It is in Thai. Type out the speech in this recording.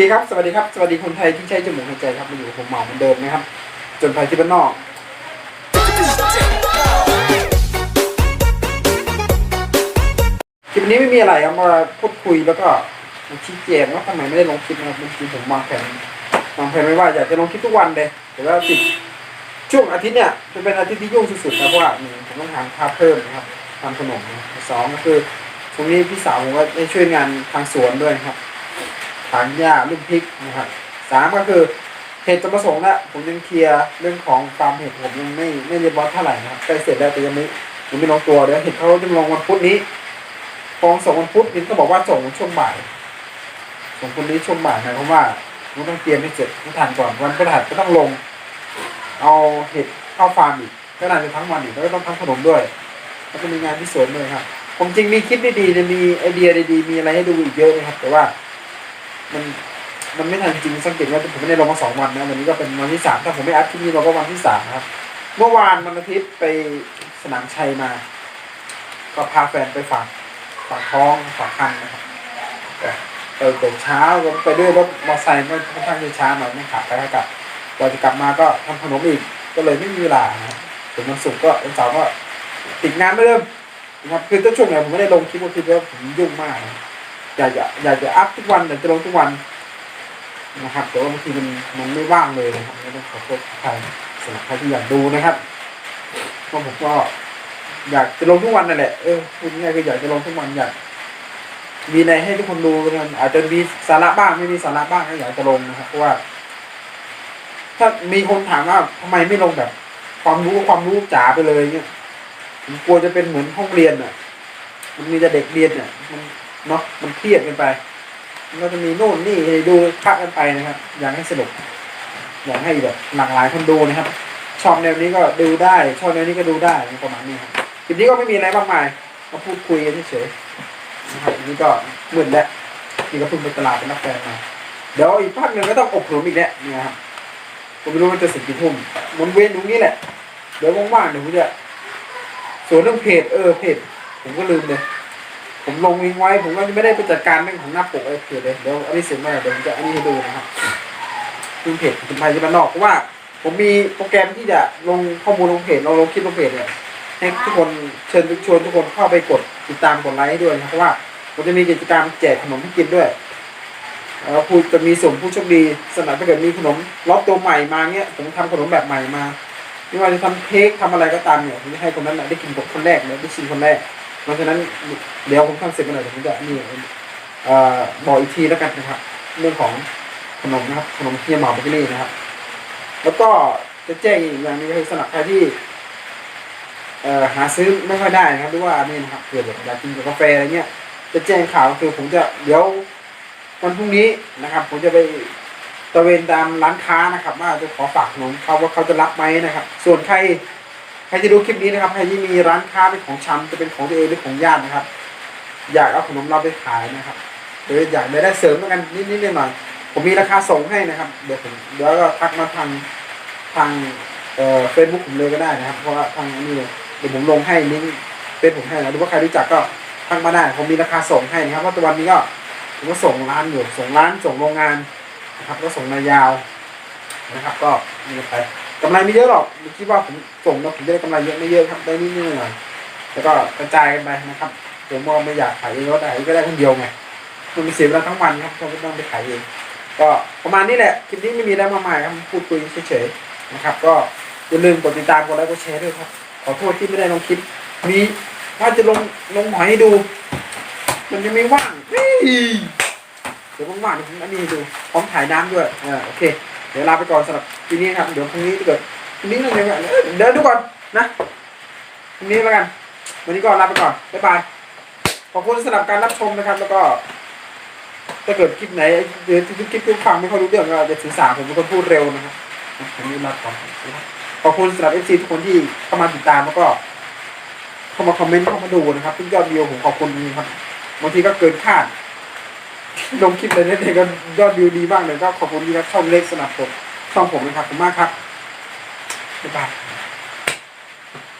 คครับ สวัสดีครับ สวัสดีคนไทยที่ใช้จมูกหายใจครับ มาอยู่กับผมเหมาเหมือนเดิมนะครับ จนภัยที่บ้านนอกคลิปนี้ไม่มีอะไรครับมาพูดคุยแล้วก็มาชี้แจงว่าทำไมไม่ได้ลงคลิปนะครับบางทีผมวางแผนวางแผนไว้ว่าอยากจะลงคลิปทุกวันเลย แต่ว่าติดช่วงอาทิตย์เนี่ยจะเป็นอาทิตย์ที่ยุ่งสุดๆนะเพราะว่าหนึ่งผมต้องหาค่าเพิ่มนะครับทำขนมสองก็คือช่วงนี้พี่สาวผมก็ได้ช่วยงานทางสวนด้วยครับ ถางหญ้าลูกพริกนะครับสามก็คือเหตุจุดประสงค์ละผมยังเคลียร์เรื่องของฟาร์มเห็ดผมยังไม่ไม่เรียบร้อยเท่าไหร่นะครับใกล้เสร็จแล้วแต่ยังไม่ยังไม่ลงตัวเดี๋ยวเห็ดเขาจะลงวันพุธนี้ฟองส่งวันพุธนี่ก็บอกว่าส่งช่วงบ่ายส่งคนนี้ช่วงบ่ายหมายความว่าผมต้องเตรียมให้เสร็จให้ทันก่อนวันพฤหัสก็ต้องลง เอาเห็ดเข้าฟาร์มอีกก็น่าจะทั้งวันอีกแล้วก็ต้องทำขนมด้วยแล้วก็มีงานที่สวนด้วยครับผมจริงมีคลิปดีๆมีไอเดียดีๆมีอะไรให้ดูอีกเยอะนะครับ แต่ว่า มันมันไม่ทันจริงสังเกตว่าผมไม่ได้ลงมาสองวันนะวันนี้ก็เป็นวันที่สามถ้าผมไม่อัพที่นี่เราก็วันที่สามครับ เมื่อวานวันอาทิตย์ไปสนามชัยมา ก็พาแฟนไปฝากฝากท้องฝากคันนะครับแต่ไปแต่เช้าก็ไปด้วยรถมอเตอร์ไซค์ก็ค่อนข้างจะช้าหน่อยไม่ขับไปก็กลับกว่าจะกลับมาก็ทำขนมอีกก็เลยไม่มีเวลาถึงวันศุกร์ก็วันเสาร์ก็ติดงานไม่เริ่มนะครับคือตั้งช่วงไหนผมไม่ได้ลงคลิปว่าคิดว่าผมยุ่งมากนะ อยากจะอยากจะอัพทุกวันอยากจะลงทุกวันนะครับ แต่ว่าบางทีมันมันไม่ว่างเลยนะครับก็ต้องขอโทษใครสำหรับใครที่อยากดูนะครับก็ผมก็อยากจะลงทุกวันนั่นแหละเออพูดง่ายๆคืออยากจะลงทุกวันอยากมีในให้ทุกคนดูกันอาจจะมีสาระบ้างไม่มีสาระบ้างก็อยากจะลงนะครับเพราะว่า ถ้ามีคนถามว่าทำไมไม่ลงแบบ ความรู้ความรู้จ๋าไปเลยเนี่ยผมกลัวจะเป็นเหมือนห้องเรียนอะ มันมีแต่เด็กเรียนเนี่ยมัน เนาะมันเครียดกันไปมันก็จะมีโน่นนี่ดูพักกันไปนะครับ อยากให้สนุกอยากให้แบบหลากหลายคนดูนะครับชอบแนวนี้ก็ดูได้ชอบแนวนี้ก็ดูได้ประมาณนี้ครับคลิปนี้ก็ไม่มีอะไรมากมายมาพูดคุยกันเฉยๆนะครับอันนี้ก็มืดแล้วนี่ก็เพิ่งไปตลาดเป็นนักแฟนมาเดี๋ยวอีกพักหนึ่งก็ต้องอบรมอีกแล้วเนี่ยครับผมไม่รู้มันจะสิบกี่ทุ่มมันเวียนตรงนี้แหละเดี๋ยวว่างๆเดี๋ยวผมจะส่วนเรื่องเพจเออเพจผมก็ลืมเลย ผมลงลิงก์ไว้ ผมก็ไม่ได้ไปจัดการเรื่องของหน้าปกไอ้เพจเลยเดี๋ยวอันนี้เสร็จเมื่อไหร่เดี๋ยวผมจะอันนี้ให้ดูนะครับคือเพจคุณไทยที่บ้านนอกเพราะว่า ผมมีโปรแกรมที่จะลงข้อมูลลงเพจเราลงคลิปลงเพจเนี่ยให้ทุกคนเชิญชวนทุกคนเข้าไปกดติดตามกดไลค์ให้ด้วยนะเพราะว่าผมจะมีกิจกรรมแจกขนมให้กินด้วยแล้วผู้จะมีส่งผู้โชคดีสำหรับถ้าเกิดมีขนมล็อตตัวใหม่มาเนี้ยผมทำขนมแบบใหม่มาไม่ว่าจะทำเค้กทำอะไรก็ตามเนี่ยผมจะให้คนนั้นได้กินกบคนแรกเลยได้ชิมคนแรก เพราะฉะนั้นเดี๋ยวผมทำเสร็จเมื่อไหร่เดี๋ยผมจะนี่บอกอีกทีแล้วกันนะครับ เรื่องของขนมนะครับขนมเทียมหมาเบเกอรี่นะครับ แล้วก็จะแจ้งอีกอย่างนึงก็คือสำหรับใครที่หาซื้อไม่ค่อยได้นะครับหรือว่านี่นะครับเกิดแบบอยากกินกับกาแฟอะไรเงี้ยจะแจ้งข่าวคือผมจะเดี๋ยววันพรุ่งนี้นะครับ ผมจะไปตระเวนตามร้านค้านะครับ ว่าจะขอฝากขนมเขาว่าเขาจะรับไหมนะครับ ส่วนใคร ใครจะดูคลิปนี้นะครับ ใครที่มีร้านค้าเป็นของชำจะเป็นของตัวเองหรือของญาตินะครับ อยากเอาขนมเราไปขายนะครับ หรืออยากได้ได้เสริมกันนิดนิดๆหน่อยๆผมมีราคาส่งให้นะครับ เดี๋ยวผมเดี๋ยวก็ทักมาทางทางเอ่อเฟซบุ๊กผมเลยก็ได้นะครับ เพราะว่าทางนี้เลยเดี๋ยวผมลงให้ลิงก์เฟซผมให้นะหรือว่าใครรู้จักก็ทักมาได้ ผมมีราคาส่งให้นะครับเพราะตัวันนี้ก็ผมก็ส่งร้านอยู่ส่งร้านส่งโรงงานนะครับ ก็ส่งนายาวนะครับ ก็มีไป กำไรไม่เยอะหรอกคิดว่าผมส่งแล้วผมได้กำไรเยอะไม่เยอะครับ ได้นิดหน่อยแล้วก็กระจายกันไปนะครับผมว่าไม่อยากขายเองก็ได้ก็ได้คนเดียวไงมันมีเสียเวลาทั้งวันครับเราก็ต้องไปขายเองก็ประมาณนี้แหละคลิปนี้ไม่มีอะไรมากมายครับพูดคุยเฉยๆนะครับ ก็อย่าลืมกดติดตามกดไลค์กดแชร์ด้วยครับ ขอโทษที่ไม่ได้ลงคลิปมีว่าจะลงลงหอยให้ดู มันยังไม่ว่างเฮ้ยเดี๋ยวว่างๆเดี๋ยวผมอันนี้ให้ดูพร้อมถ่ายน้ำด้วยอ่าโอเค เดี๋ยวลาไปก่อนสำหรับทีนี้ครับ เดี๋ยวพรุ่งนี้ถ้าเกิดพรุ่งนี้เราเดี๋ยวเดี๋ยวดูก่อนนะพรุ่งนี้แล้วกัน วันนี้ก็ลาไปก่อน บ๊ายบาย ขอบคุณสำหรับการรับชมนะครับ แล้วก็ถ้าเกิดคลิปไหนหรือที่คลิปที่ฟังไม่ค่อยรู้เรื่องก็จะสื่อสารผมเป็นคนพูดเร็วนะครับผมนี้ลาก่อนขอบคุณสำหรับเอฟซีทุกคนที่เข้ามาติดตามแล้วก็เข้ามาคอมเมนต์เข้ามาดูนะครับทุกยอดวิวผมขอบคุณจริงๆครับบางทีก็เกินคาด ลงคลิปเลยเนี่ยก็ยอดวิวดีมากเลยก็ขอบคุณที่รับช่องเล็กสนับสนุนช่องผมนะครับขอบคุณมากครับบ๊ายบาย